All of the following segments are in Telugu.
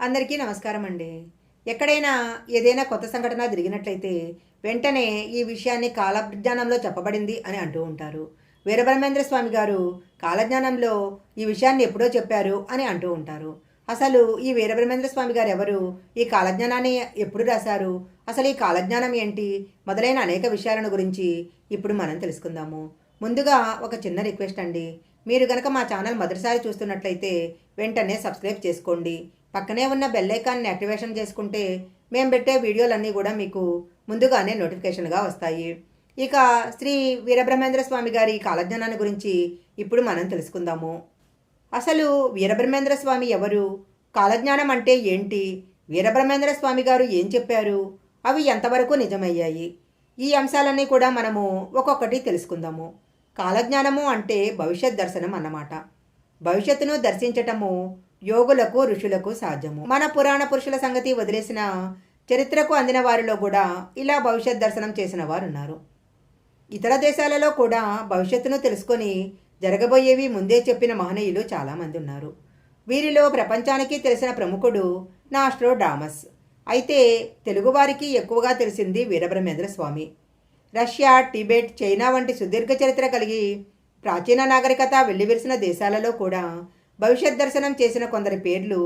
అందరికీ నమస్కారం అండి ఎక్కడైనా ఏదైనా కొత్త సంఘటన జరిగినట్లయితే వెంటనే ఈ విషయాన్ని కాలజ్ఞానంలో చెప్పబడింది అని అంటూ ఉంటారు. వీరబ్రహ్మేంద్ర స్వామి గారు కాలజ్ఞానంలో ఈ విషయాన్ని ఎప్పుడో చెప్పారు అని అంటూ ఉంటారు. అసలు ఈ వీరబ్రహ్మేంద్ర స్వామి గారు ఎవరు? ఈ కాలజ్ఞానాన్ని ఎప్పుడు రాశారు? అసలు ఈ కాలజ్ఞానం ఏంటి? మొదలైన అనేక విషయాలను గురించి ఇప్పుడు మనం తెలుసుకుందాము. ముందుగా ఒక చిన్న రిక్వెస్ట్ అండి. మీరు గనక మా ఛానల్ మొదటిసారి చూస్తున్నట్లయితే వెంటనే సబ్స్క్రైబ్ చేసుకోండి. పక్కనే ఉన్న బెల్ ఐకాన్ని యాక్టివేషన్ చేసుకుంటే మేము పెట్టే వీడియోలన్నీ కూడా మీకు ముందుగానే నోటిఫికేషన్గా వస్తాయి. ఇక శ్రీ వీరబ్రహ్మేంద్ర స్వామి గారి కాలజ్ఞానాన్ని గురించి ఇప్పుడు మనం తెలుసుకుందాము. అసలు వీరబ్రహ్మేంద్ర స్వామి ఎవరు? కాలజ్ఞానం అంటే ఏంటి? వీరబ్రహ్మేంద్ర స్వామి గారు ఏం చెప్పారు? అవి ఎంతవరకు నిజమయ్యాయి? ఈ అంశాలన్నీ కూడా మనము ఒక్కొక్కటి తెలుసుకుందాము. కాలజ్ఞానము అంటే భవిష్యత్ దర్శనం అన్నమాట. భవిష్యత్తును దర్శించటము యోగులకు ఋషులకు సాధ్యము. మన పురాణ పురుషుల సంగతి వదిలేసిన చరిత్రకు అందిన వారిలో కూడా ఇలా భవిష్యత్ దర్శనం చేసిన వారు ఉన్నారు ఇతర దేశాలలో కూడా భవిష్యత్తును తెలుసుకొని జరగబోయేవి ముందే చెప్పిన మహనీయులు చాలామంది ఉన్నారు. వీరిలో ప్రపంచానికి తెలిసిన ప్రముఖుడు నాస్ట్రో డామస్ అయితే తెలుగువారికి ఎక్కువగా తెలిసింది Veerabrahmendra Swami. Russia Tibet China వంటి సుదీర్ఘ చరిత్ర కలిగి ప్రాచీన నాగరికత వెల్లివిరిసిన దేశాలలో కూడా భవిష్యత్ దర్శనం చేసిన కొందరి పేర్లు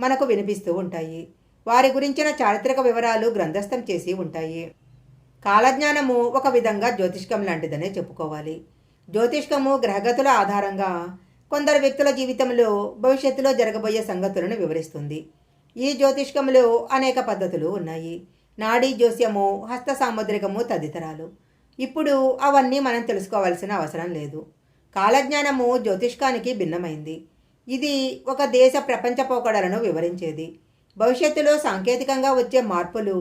మనకు వినిపిస్తూ ఉంటాయి. వారి గురించిన చారిత్రక వివరాలు గ్రంథస్థం చేసి ఉంటాయి. కాలజ్ఞానము ఒక విధంగా జ్యోతిష్కం లాంటిదనే చెప్పుకోవాలి. జ్యోతిష్కము గ్రహగతుల ఆధారంగా కొందరు వ్యక్తుల జీవితంలో భవిష్యత్తులో జరగబోయే సంగతులను వివరిస్తుంది. ఈ జ్యోతిష్కములో అనేక పద్ధతులు ఉన్నాయి. నాడీ జ్యోస్యము హస్త సాముద్రికము తదితరాలు. ఇప్పుడు అవన్నీ మనం తెలుసుకోవాల్సిన అవసరం లేదు. కాలజ్ఞానము జ్యోతిష్కానికి భిన్నమైంది. ఇది ఒక దేశ ప్రపంచ పోకడలను వివరించేది. భవిష్యత్తులో సాంకేతికంగా వచ్చే మార్పులు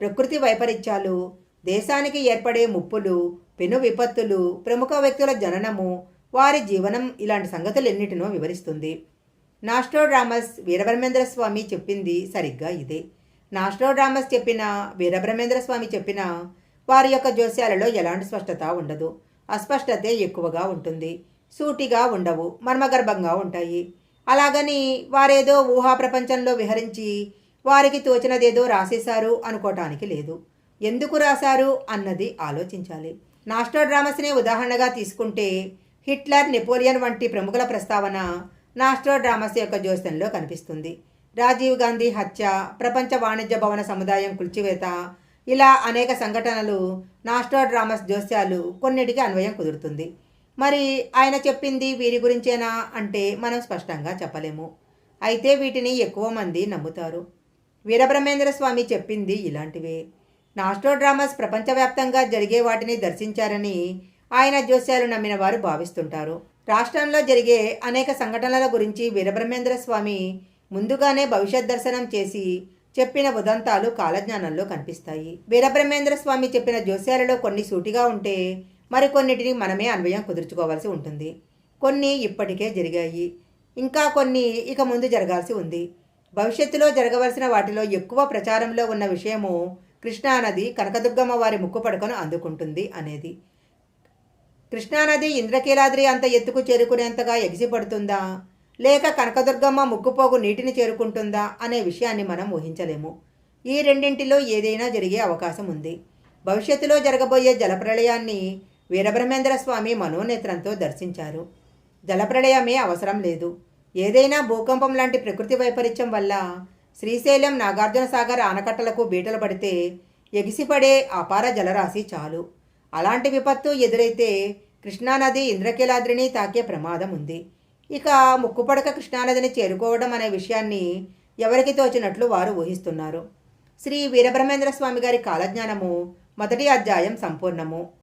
ప్రకృతి వైపరీత్యాలు దేశానికి ఏర్పడే ముప్పులు పెను విపత్తులు ప్రముఖ వ్యక్తుల జననము వారి జీవనం ఇలాంటి సంగతులెన్నిటినో వివరిస్తుంది. నాస్ట్రోడ్రామస్ వీరబ్రహ్మేంద్ర స్వామి చెప్పింది సరిగ్గా ఇదే. నాస్ట్రోడ్రామస్ చెప్పిన వీరబ్రహ్మేంద్ర స్వామి చెప్పిన వారి యొక్క జోస్యాలలో ఎలాంటి స్పష్టత ఉండదు. అస్పష్టతే ఎక్కువగా ఉంటుంది. సూటిగా ఉండవు మర్మగర్భంగా ఉంటాయి. అలాగని వారేదో ఊహా ప్రపంచంలో విహరించి వారికి తోచినదేదో రాసేశారు అనుకోవటానికి లేదు. ఎందుకు రాశారు అన్నది ఆలోచించాలి. నాస్ట్రోడ్రామస్నే ఉదాహరణగా తీసుకుంటే హిట్లర్ నెపోలియన్ వంటి ప్రముఖుల ప్రస్తావన నాస్ట్రోడ్రామస్ యొక్క జ్యోస్యంలో కనిపిస్తుంది. రాజీవ్ గాంధీ హత్య ప్రపంచ వాణిజ్య భవన సముదాయం కుల్చివేత ఇలా అనేక సంఘటనలు నాస్ట్రోడ్రామస్ జోస్యాలు కొన్నిటికి అన్వయం కుదురుతుంది. మరి ఆయన చెప్పింది వీరి గురించేనా అంటే మనం స్పష్టంగా చెప్పలేము. అయితే వీటిని ఎక్కువ మంది నమ్ముతారు. వీరబ్రహ్మేంద్ర స్వామి చెప్పింది ఇలాంటివే. నాస్ట్రోడ్రామస్ ప్రపంచవ్యాప్తంగా జరిగే వాటిని దర్శించారని ఆయన జోస్యాలు నమ్మిన వారు భావిస్తుంటారు. రాష్ట్రంలో జరిగే అనేక సంఘటనల గురించి వీరబ్రహ్మేంద్ర స్వామి ముందుగానే భవిష్యత్ దర్శనం చేసి చెప్పిన ఉదంతాలు కాలజ్ఞానంలో కనిపిస్తాయి. వీరబ్రహ్మేంద్ర స్వామి చెప్పిన జోస్యాలలో కొన్ని సూటిగా ఉంటే మరికొన్నిటిని మనమే అన్వయం కుదుర్చుకోవాల్సి ఉంటుంది. కొన్ని ఇప్పటికే జరిగాయి. ఇంకా కొన్ని ఇక ముందు జరగాల్సి ఉంది. భవిష్యత్తులో జరగవలసిన వాటిలో ఎక్కువ ప్రచారంలో ఉన్న విషయము కృష్ణానది కనకదుర్గమ్మ వారి ముక్కు పడకను అందుకుంటుంది అనేది. కృష్ణానది ఇంద్రకీలాద్రి అంత ఎత్తుకు చేరుకునేంతగా ఎగిసిపడుతుందా? లేక కనకదుర్గమ్మ ముక్కుపోగు నీటిని చేరుకుంటుందా అనే విషయాన్ని మనం ఊహించలేము. ఈ రెండింటిలో ఏదైనా జరిగే అవకాశం ఉంది. భవిష్యత్తులో జరగబోయే జలప్రళయాన్ని వీరబ్రహ్మేంద్ర స్వామి మనోనేత్రంతో దర్శించారు. జలప్రళయమే అవసరం లేదు. ఏదైనా భూకంపం లాంటి ప్రకృతి వైపరీత్యం వల్ల శ్రీశైలం నాగార్జున సాగర్ ఆనకట్టలకు బీటలు పడితే ఎగిసిపడే అపార జలరాశి చాలు. అలాంటి విపత్తు ఎదురైతే కృష్ణానది ఇంద్రకీలాద్రిని తాకే ప్రమాదం ఉంది. ఇక ముక్కుపడక కృష్ణానదిని చేరుకోవడం అనే విషయాన్ని ఎవరికి తోచినట్లు వారు ఊహిస్తున్నారు. శ్రీ వీరబ్రహ్మేంద్ర స్వామి గారి కాలజ్ఞానము మొదటి అధ్యాయం సంపూర్ణము.